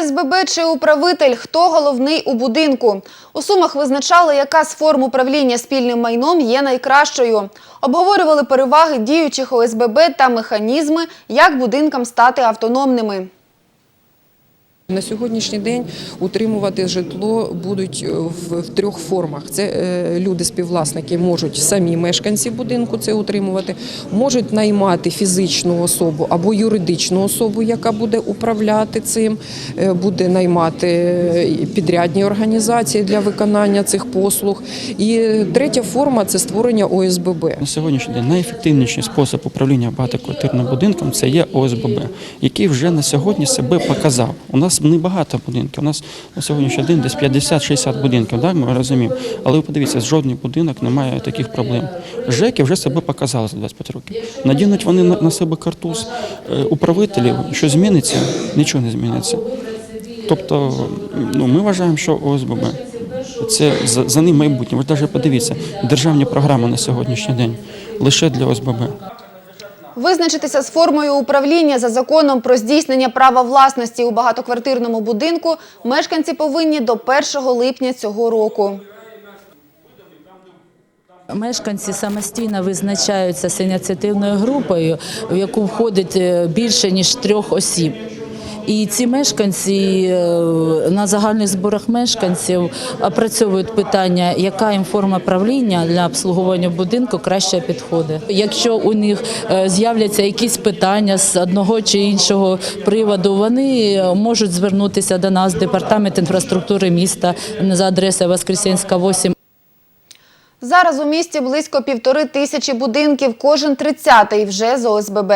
ОСББ чи управитель? Хто головний у будинку? У Сумах визначали, яка з форм управління спільним майном є найкращою. Обговорювали переваги діючих ОСББ та механізми, як будинкам стати автономними. На сьогоднішній день утримувати житло будуть е, в, трьох формах. Це е, люди-співвласники можуть самі мешканці будинку це утримувати, можуть наймати фізичну особу або юридичну особу, яка буде управляти цим, е, буде наймати підрядні організації для виконання цих послуг. І третя форма це створення ОСББ. На сьогоднішній день найефективніший спосіб управління багатоквартирним будинком це є ОСББ, який вже на сьогодні себе показав. У нас небагато будинків. У нас на сьогоднішній день десь 50-60 будинків, так, ми розуміємо. Але ви подивіться, жодний будинок не має таких проблем. ЖЕКи вже себе показали за 25 років. Надінуть вони на себе картуз е, управителів, що зміниться, нічого не зміниться. Тобто, ну, ми вважаємо, що ОСББ це за, за ним майбутнє. Ви навіть подивіться, державні програми на сьогоднішній день лише для ОСББ. Визначитися з формою управління за законом про здійснення права власності у багатоквартирному будинку мешканці повинні до 1 липня цього року. Мешканці самостійно визначаються з ініціативною групою, в яку входить е, більше ніж трьох осіб. І ці мешканці е, на загальних зборах мешканців опрацьовують питання, яка їм форма правління для обслуговування будинку краще підходить. Якщо у них е, з'являться якісь питання з одного чи іншого приводу, вони е, можуть звернутися до нас, департамент інфраструктури міста за адресою Воскресенська 8. Зараз у місті близько півтори тисячі будинків, кожен тридцятий вже з ОСББ.